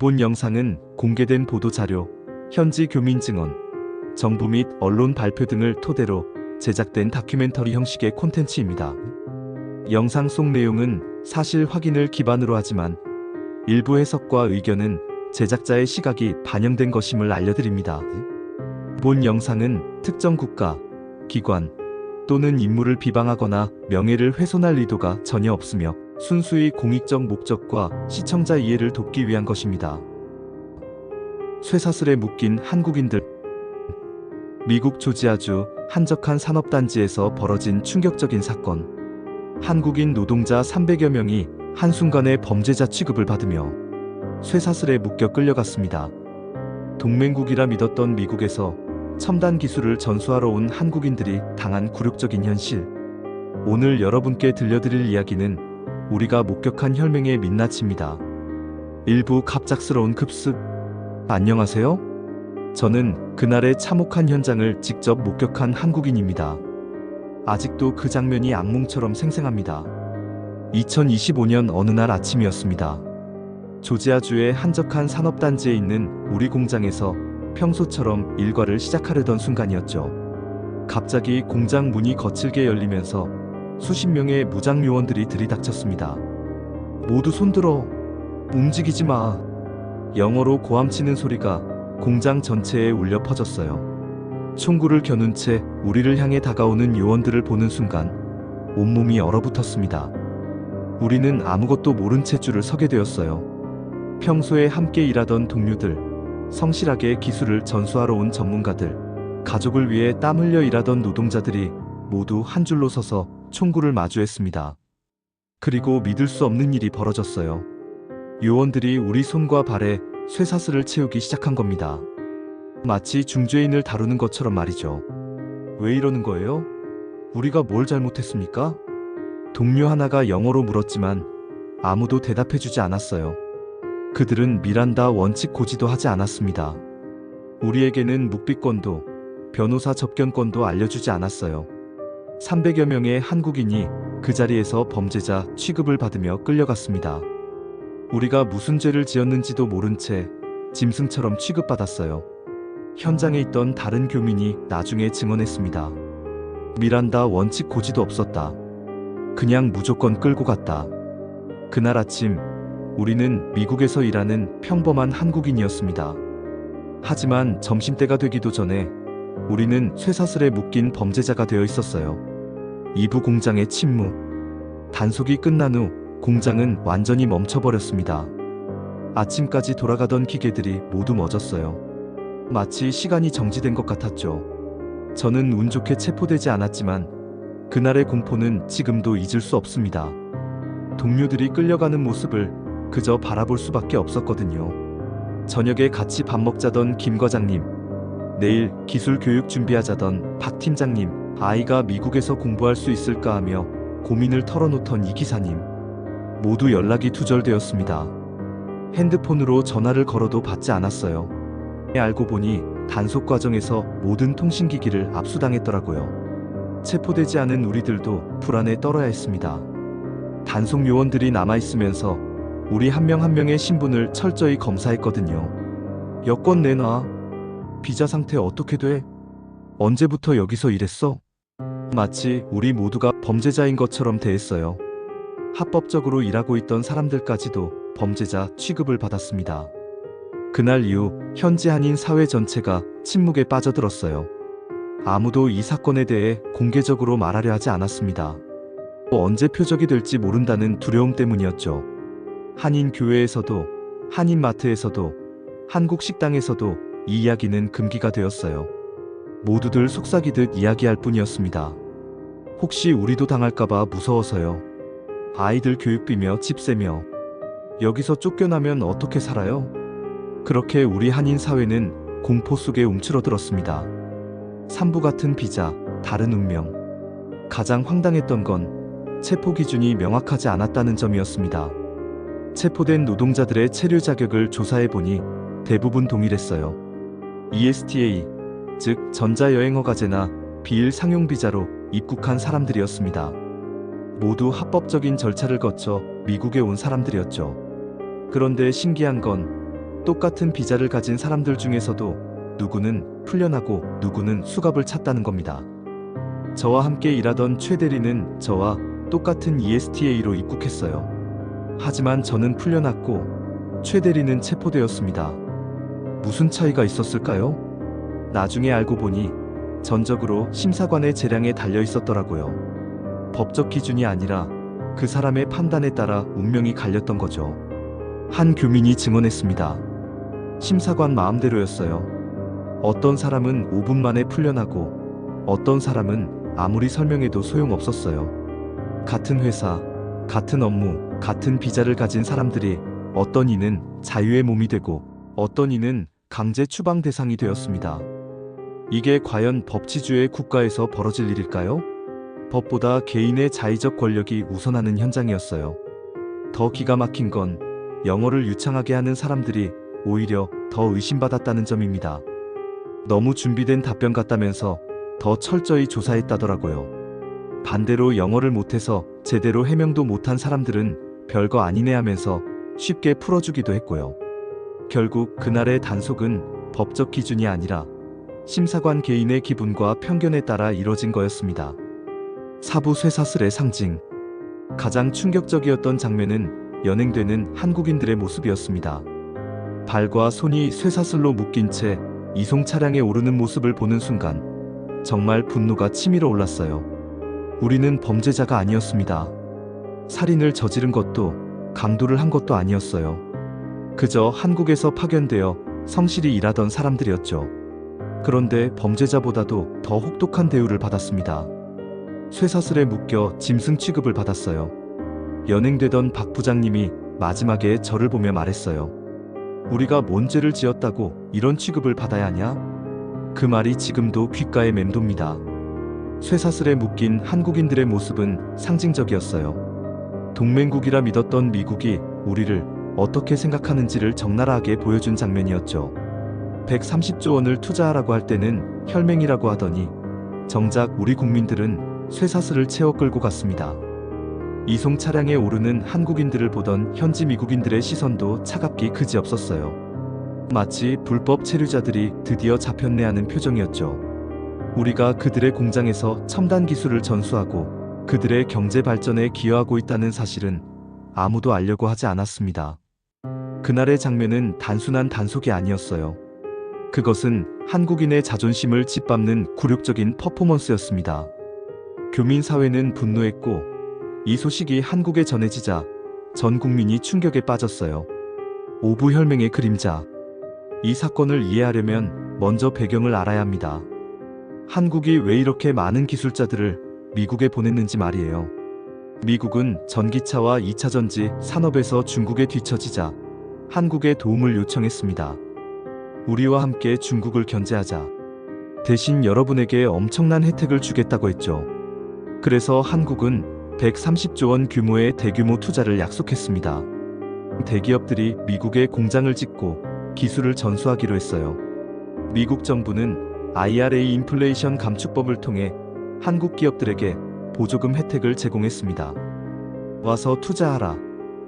본 영상은 공개된 보도자료, 현지 교민 증언, 정부 및 언론 발표 등을 토대로 제작된 다큐멘터리 형식의 콘텐츠입니다. 영상 속 내용은 사실 확인을 기반으로 하지만 일부 해석과 의견은 제작자의 시각이 반영된 것임을 알려드립니다. 본 영상은 특정 국가, 기관 또는 인물을 비방하거나 명예를 훼손할 의도가 전혀 없으며 순수히 공익적 목적과 시청자 이해를 돕기 위한 것입니다. 쇠사슬에 묶인 한국인들 미국 조지아주 한적한 산업단지에서 벌어진 충격적인 사건 한국인 노동자 300여 명이 한순간에 범죄자 취급을 받으며 쇠사슬에 묶여 끌려갔습니다. 동맹국이라 믿었던 미국에서 첨단 기술을 전수하러 온 한국인들이 당한 굴욕적인 현실. 오늘 여러분께 들려드릴 이야기는 우리가 목격한 혈맹의 민낯입니다. 일부 갑작스러운 급습. 안녕하세요? 저는 그날의 참혹한 현장을 직접 목격한 한국인입니다. 아직도 그 장면이 악몽처럼 생생합니다. 2025년 어느 날 아침이었습니다. 조지아주의 한적한 산업단지에 있는 우리 공장에서 평소처럼 일과를 시작하려던 순간이었죠. 갑자기 공장 문이 거칠게 열리면서 수십 명의 무장 요원들이 들이닥쳤습니다. 모두 손들어. 움직이지 마. 영어로 고함치는 소리가 공장 전체에 울려 퍼졌어요. 총구를 겨눈 채 우리를 향해 다가오는 요원들을 보는 순간 온몸이 얼어붙었습니다. 우리는 아무것도 모른 채 줄을 서게 되었어요. 평소에 함께 일하던 동료들, 성실하게 기술을 전수하러 온 전문가들, 가족을 위해 땀 흘려 일하던 노동자들이 모두 한 줄로 서서 총구를 마주했습니다. 그리고 믿을 수 없는 일이 벌어졌어요. 요원들이 우리 손과 발에 쇠사슬을 채우기 시작한 겁니다. 마치 중죄인을 다루는 것처럼 말이죠. 왜 이러는 거예요? 우리가 뭘 잘못했습니까? 동료 하나가 영어로 물었지만 아무도 대답해주지 않았어요. 그들은 미란다 원칙 고지도 하지 않았습니다. 우리에게는 묵비권도 변호사 접견권도 알려주지 않았어요. 300여 명의 한국인이 그 자리에서 범죄자 취급을 받으며 끌려갔습니다. 우리가 무슨 죄를 지었는지도 모른 채 짐승처럼 취급받았어요. 현장에 있던 다른 교민이 나중에 증언했습니다. 미란다 원칙 고지도 없었다. 그냥 무조건 끌고 갔다. 그날 아침 우리는 미국에서 일하는 평범한 한국인이었습니다. 하지만 점심때가 되기도 전에 우리는 쇠사슬에 묶인 범죄자가 되어 있었어요. 이부 공장의 침묵. 단속이 끝난 후 공장은 완전히 멈춰버렸습니다. 아침까지 돌아가던 기계들이 모두 멎었어요. 마치 시간이 정지된 것 같았죠. 저는 운 좋게 체포되지 않았지만 그날의 공포는 지금도 잊을 수 없습니다. 동료들이 끌려가는 모습을 그저 바라볼 수밖에 없었거든요. 저녁에 같이 밥 먹자던 김 과장님, 내일 기술 교육 준비하자던 박 팀장님, 아이가 미국에서 공부할 수 있을까 하며 고민을 털어놓던 이 기사님, 모두 연락이 두절되었습니다. 핸드폰으로 전화를 걸어도 받지 않았어요. 알고 보니 단속 과정에서 모든 통신기기를 압수당했더라고요. 체포되지 않은 우리들도 불안에 떨어야 했습니다. 단속 요원들이 남아있으면서 우리 한 명한 명의 신분을 철저히 검사했거든요. 여권 내놔. 비자 상태 어떻게 돼? 언제부터 여기서 일했어? 마치 우리 모두가 범죄자인 것처럼 대했어요. 합법적으로 일하고 있던 사람들까지도 범죄자 취급을 받았습니다. 그날 이후 현지 한인 사회 전체가 침묵에 빠져들었어요. 아무도 이 사건에 대해 공개적으로 말하려 하지 않았습니다. 언제 표적이 될지 모른다는 두려움 때문이었죠. 한인 교회에서도, 한인 마트에서도, 한국 식당에서도 이 이야기는 금기가 되었어요. 모두들 속삭이듯 이야기할 뿐이었습니다. 혹시 우리도 당할까봐 무서워서요. 아이들 교육비며 집세며 여기서 쫓겨나면 어떻게 살아요? 그렇게 우리 한인 사회는 공포 속에 움츠러들었습니다. 산부 같은 비자, 다른 운명. 가장 황당했던 건 체포 기준이 명확하지 않았다는 점이었습니다. 체포된 노동자들의 체류 자격을 조사해 보니 대부분 동일했어요. ESTA, 즉 전자여행허가제나 비일 상용 비자로 입국한 사람들이었습니다. 모두 합법적인 절차를 거쳐 미국에 온 사람들이었죠. 그런데 신기한 건 똑같은 비자를 가진 사람들 중에서도 누구는 풀려나고 누구는 수갑을 찼다는 겁니다. 저와 함께 일하던 최 대리는 저와 똑같은 ESTA로 입국했어요. 하지만 저는 풀려났고 최 대리는 체포되었습니다. 무슨 차이가 있었을까요? 나중에 알고 보니 전적으로 심사관의 재량에 달려 있었더라고요. 법적 기준이 아니라 그 사람의 판단에 따라 운명이 갈렸던 거죠. 한 교민이 증언했습니다. 심사관 마음대로였어요. 어떤 사람은 5분 만에 풀려나고 어떤 사람은 아무리 설명해도 소용없었어요. 같은 회사, 같은 업무, 같은 비자를 가진 사람들이 어떤 이는 자유의 몸이 되고 어떤 이는 강제 추방 대상이 되었습니다. 이게 과연 법치주의 국가에서 벌어질 일일까요? 법보다 개인의 자의적 권력이 우선하는 현장이었어요. 더 기가 막힌 건 영어를 유창하게 하는 사람들이 오히려 더 의심받았다는 점입니다. 너무 준비된 답변 같다면서 더 철저히 조사했다더라고요. 반대로 영어를 못해서 제대로 해명도 못한 사람들은 별거 아니네 하면서 쉽게 풀어주기도 했고요. 결국 그날의 단속은 법적 기준이 아니라 심사관 개인의 기분과 편견에 따라 이뤄진 거였습니다. 사부 쇠사슬의 상징. 가장 충격적이었던 장면은 연행되는 한국인들의 모습이었습니다. 발과 손이 쇠사슬로 묶인 채 이송 차량에 오르는 모습을 보는 순간 정말 분노가 치밀어 올랐어요. 우리는 범죄자가 아니었습니다. 살인을 저지른 것도 강도를 한 것도 아니었어요. 그저 한국에서 파견되어 성실히 일하던 사람들이었죠. 그런데 범죄자보다도 더 혹독한 대우를 받았습니다. 쇠사슬에 묶여 짐승 취급을 받았어요. 연행되던 박 부장님이 마지막에 저를 보며 말했어요. 우리가 뭔 죄를 지었다고 이런 취급을 받아야 하냐? 그 말이 지금도 귓가에 맴돕니다. 쇠사슬에 묶인 한국인들의 모습은 상징적이었어요. 동맹국이라 믿었던 미국이 우리를 어떻게 생각하는지를 적나라하게 보여준 장면이었죠. 130조 원을 투자하라고 할 때는 혈맹이라고 하더니 정작 우리 국민들은 쇠사슬을 채워 끌고 갔습니다. 이송 차량에 오르는 한국인들을 보던 현지 미국인들의 시선도 차갑기 그지없었어요. 마치 불법 체류자들이 드디어 잡혔네 하는 표정이었죠. 우리가 그들의 공장에서 첨단 기술을 전수하고 그들의 경제 발전에 기여하고 있다는 사실은 아무도 알려고 하지 않았습니다. 그날의 장면은 단순한 단속이 아니었어요. 그것은 한국인의 자존심을 짓밟는 굴욕적인 퍼포먼스였습니다. 교민 사회는 분노했고 이 소식이 한국에 전해지자 전 국민이 충격에 빠졌어요. 오부 혈맹의 그림자. 이 사건을 이해하려면 먼저 배경을 알아야 합니다. 한국이 왜 이렇게 많은 기술자들을 미국에 보냈는지 말이에요. 미국은 전기차와 2차 전지 산업에서 중국에 뒤처지자 한국에 도움을 요청했습니다. 우리와 함께 중국을 견제하자. 대신 여러분에게 엄청난 혜택을 주겠다고 했죠. 그래서 한국은 130조 원 규모의 대규모 투자를 약속했습니다. 대기업들이 미국에 공장을 짓고 기술을 전수하기로 했어요. 미국 정부는 IRA 인플레이션 감축법을 통해 한국 기업들에게 보조금 혜택을 제공했습니다. 와서 투자하라.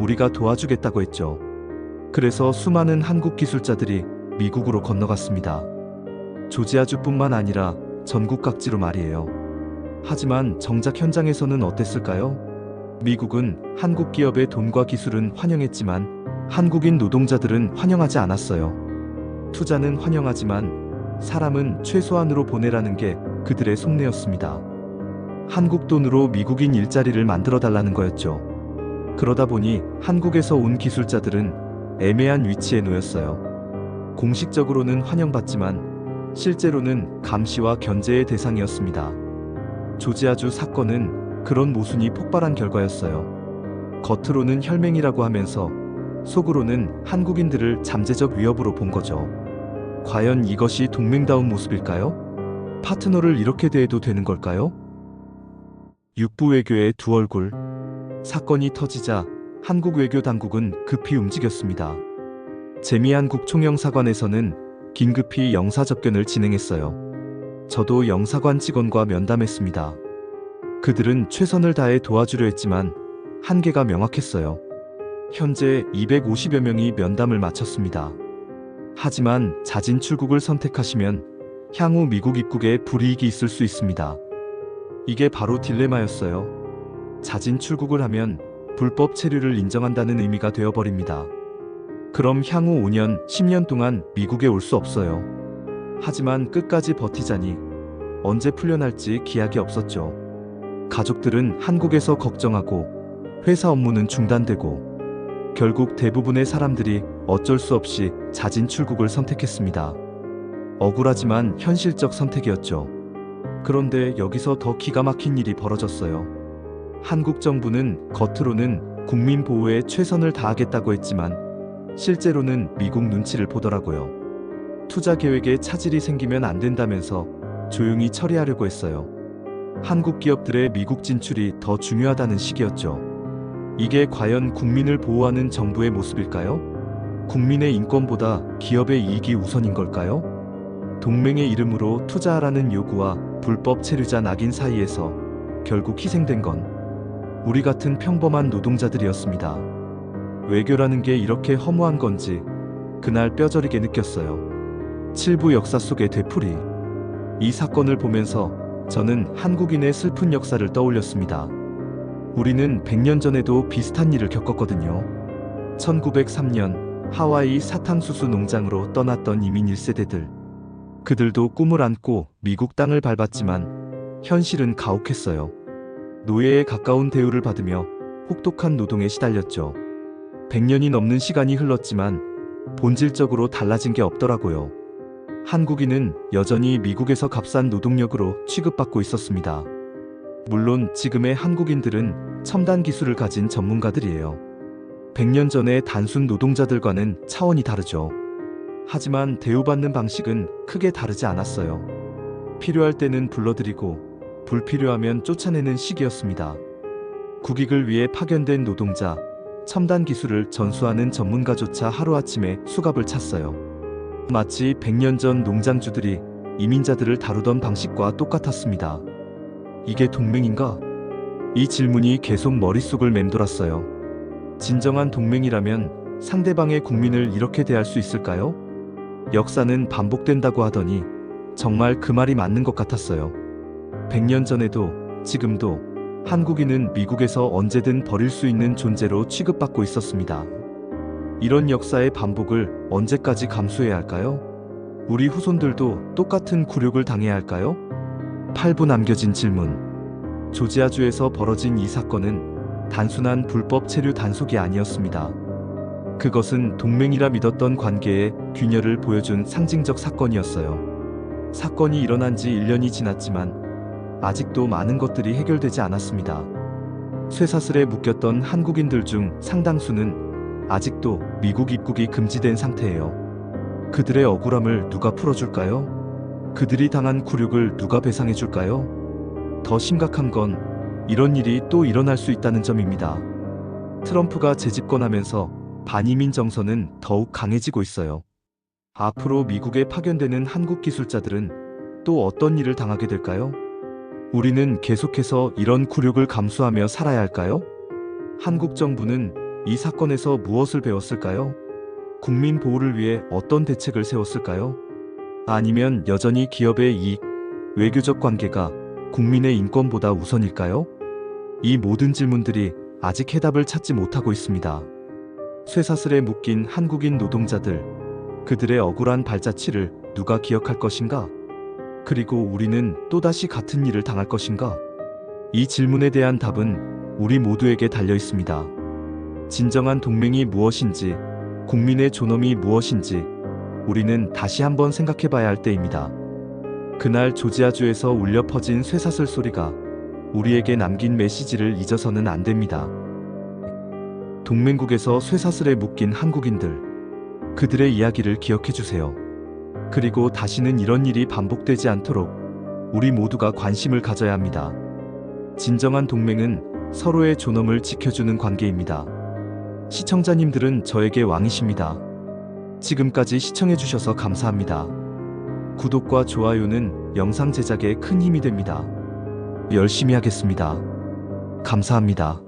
우리가 도와주겠다고 했죠. 그래서 수많은 한국 기술자들이 미국으로 건너갔습니다. 조지아주뿐만 아니라 전국 각지로 말이에요. 하지만 정작 현장에서는 어땠을까요? 미국은 한국 기업의 돈과 기술은 환영했지만 한국인 노동자들은 환영하지 않았어요. 투자는 환영하지만 사람은 최소한으로 보내라는 게 그들의 속내였습니다. 한국 돈으로 미국인 일자리를 만들어 달라는 거였죠. 그러다 보니 한국에서 온 기술자들은 애매한 위치에 놓였어요. 공식적으로는 환영받지만 실제로는 감시와 견제의 대상이었습니다. 조지아주 사건은 그런 모순이 폭발한 결과였어요. 겉으로는 혈맹이라고 하면서 속으로는 한국인들을 잠재적 위협으로 본 거죠. 과연 이것이 동맹다운 모습일까요? 파트너를 이렇게 대해도 되는 걸까요? 육부 외교의 두 얼굴. 사건이 터지자 한국 외교 당국은 급히 움직였습니다. 재미한국 총영사관에서는 긴급히 영사 접견을 진행했어요. 저도 영사관 직원과 면담했습니다. 그들은 최선을 다해 도와주려 했지만 한계가 명확했어요. 현재 250여 명이 면담을 마쳤습니다. 하지만 자진 출국을 선택하시면 향후 미국 입국에 불이익이 있을 수 있습니다. 이게 바로 딜레마였어요. 자진 출국을 하면 불법 체류를 인정한다는 의미가 되어버립니다. 그럼 향후 5년, 10년 동안 미국에 올 수 없어요. 하지만 끝까지 버티자니 언제 풀려날지 기약이 없었죠. 가족들은 한국에서 걱정하고 회사 업무는 중단되고 결국 대부분의 사람들이 어쩔 수 없이 자진 출국을 선택했습니다. 억울하지만 현실적 선택이었죠. 그런데 여기서 더 기가 막힌 일이 벌어졌어요. 한국 정부는 겉으로는 국민 보호에 최선을 다하겠다고 했지만 실제로는 미국 눈치를 보더라고요. 투자 계획에 차질이 생기면 안 된다면서 조용히 처리하려고 했어요. 한국 기업들의 미국 진출이 더 중요하다는 식이었죠. 이게 과연 국민을 보호하는 정부의 모습일까요? 국민의 인권보다 기업의 이익이 우선인 걸까요? 동맹의 이름으로 투자하라는 요구와 불법 체류자 낙인 사이에서 결국 희생된 건 우리 같은 평범한 노동자들이었습니다. 외교라는 게 이렇게 허무한 건지 그날 뼈저리게 느꼈어요. 칠부 역사 속의 되풀이. 이 사건을 보면서 저는 한국인의 슬픈 역사를 떠올렸습니다. 우리는 100년 전에도 비슷한 일을 겪었거든요. 1903년 하와이 사탕수수 농장으로 떠났던 이민 1세대들. 그들도 꿈을 안고 미국 땅을 밟았지만 현실은 가혹했어요. 노예에 가까운 대우를 받으며 혹독한 노동에 시달렸죠. 100년이 넘는 시간이 흘렀지만 본질적으로 달라진 게 없더라고요. 한국인은 여전히 미국에서 값싼 노동력으로 취급받고 있었습니다. 물론 지금의 한국인들은 첨단 기술을 가진 전문가들이에요. 100년 전의 단순 노동자들과는 차원이 다르죠. 하지만 대우받는 방식은 크게 다르지 않았어요. 필요할 때는 불러들이고 불필요하면 쫓아내는 시기였습니다. 국익을 위해 파견된 노동자, 첨단 기술을 전수하는 전문가조차 하루아침에 수갑을 찼어요. 마치 100년 전 농장주들이 이민자들을 다루던 방식과 똑같았습니다. 이게 동맹인가? 이 질문이 계속 머릿속을 맴돌았어요. 진정한 동맹이라면 상대방의 국민을 이렇게 대할 수 있을까요? 역사는 반복된다고 하더니 정말 그 말이 맞는 것 같았어요. 100년 전에도 지금도 한국인은 미국에서 언제든 버릴 수 있는 존재로 취급받고 있었습니다. 이런 역사의 반복을 언제까지 감수해야 할까요? 우리 후손들도 똑같은 굴욕을 당해야 할까요? 8부 남겨진 질문. 조지아주에서 벌어진 이 사건은 단순한 불법 체류 단속이 아니었습니다. 그것은 동맹이라 믿었던 관계의 균열을 보여준 상징적 사건이었어요. 사건이 일어난 지 1년이 지났지만 아직도 많은 것들이 해결되지 않았습니다. 쇠사슬에 묶였던 한국인들 중 상당수는 아직도 미국 입국이 금지된 상태예요. 그들의 억울함을 누가 풀어줄까요? 그들이 당한 굴욕을 누가 배상해줄까요? 더 심각한 건 이런 일이 또 일어날 수 있다는 점입니다. 트럼프가 재집권하면서 반이민 정서는 더욱 강해지고 있어요. 앞으로 미국에 파견되는 한국 기술자들은 또 어떤 일을 당하게 될까요? 우리는 계속해서 이런 굴욕을 감수하며 살아야 할까요? 한국 정부는 이 사건에서 무엇을 배웠을까요? 국민 보호를 위해 어떤 대책을 세웠을까요? 아니면 여전히 기업의 이익, 외교적 관계가 국민의 인권보다 우선일까요? 이 모든 질문들이 아직 해답을 찾지 못하고 있습니다. 쇠사슬에 묶인 한국인 노동자들, 그들의 억울한 발자취를 누가 기억할 것인가? 그리고 우리는 또다시 같은 일을 당할 것인가? 이 질문에 대한 답은 우리 모두에게 달려 있습니다. 진정한 동맹이 무엇인지, 국민의 존엄이 무엇인지, 우리는 다시 한번 생각해 봐야 할 때입니다. 그날 조지아주에서 울려 퍼진 쇠사슬 소리가 우리에게 남긴 메시지를 잊어서는 안 됩니다. 동맹국에서 쇠사슬에 묶인 한국인들, 그들의 이야기를 기억해 주세요. 그리고 다시는 이런 일이 반복되지 않도록 우리 모두가 관심을 가져야 합니다. 진정한 동맹은 서로의 존엄을 지켜주는 관계입니다. 시청자님들은 저에게 왕이십니다. 지금까지 시청해주셔서 감사합니다. 구독과 좋아요는 영상 제작에 큰 힘이 됩니다. 열심히 하겠습니다. 감사합니다.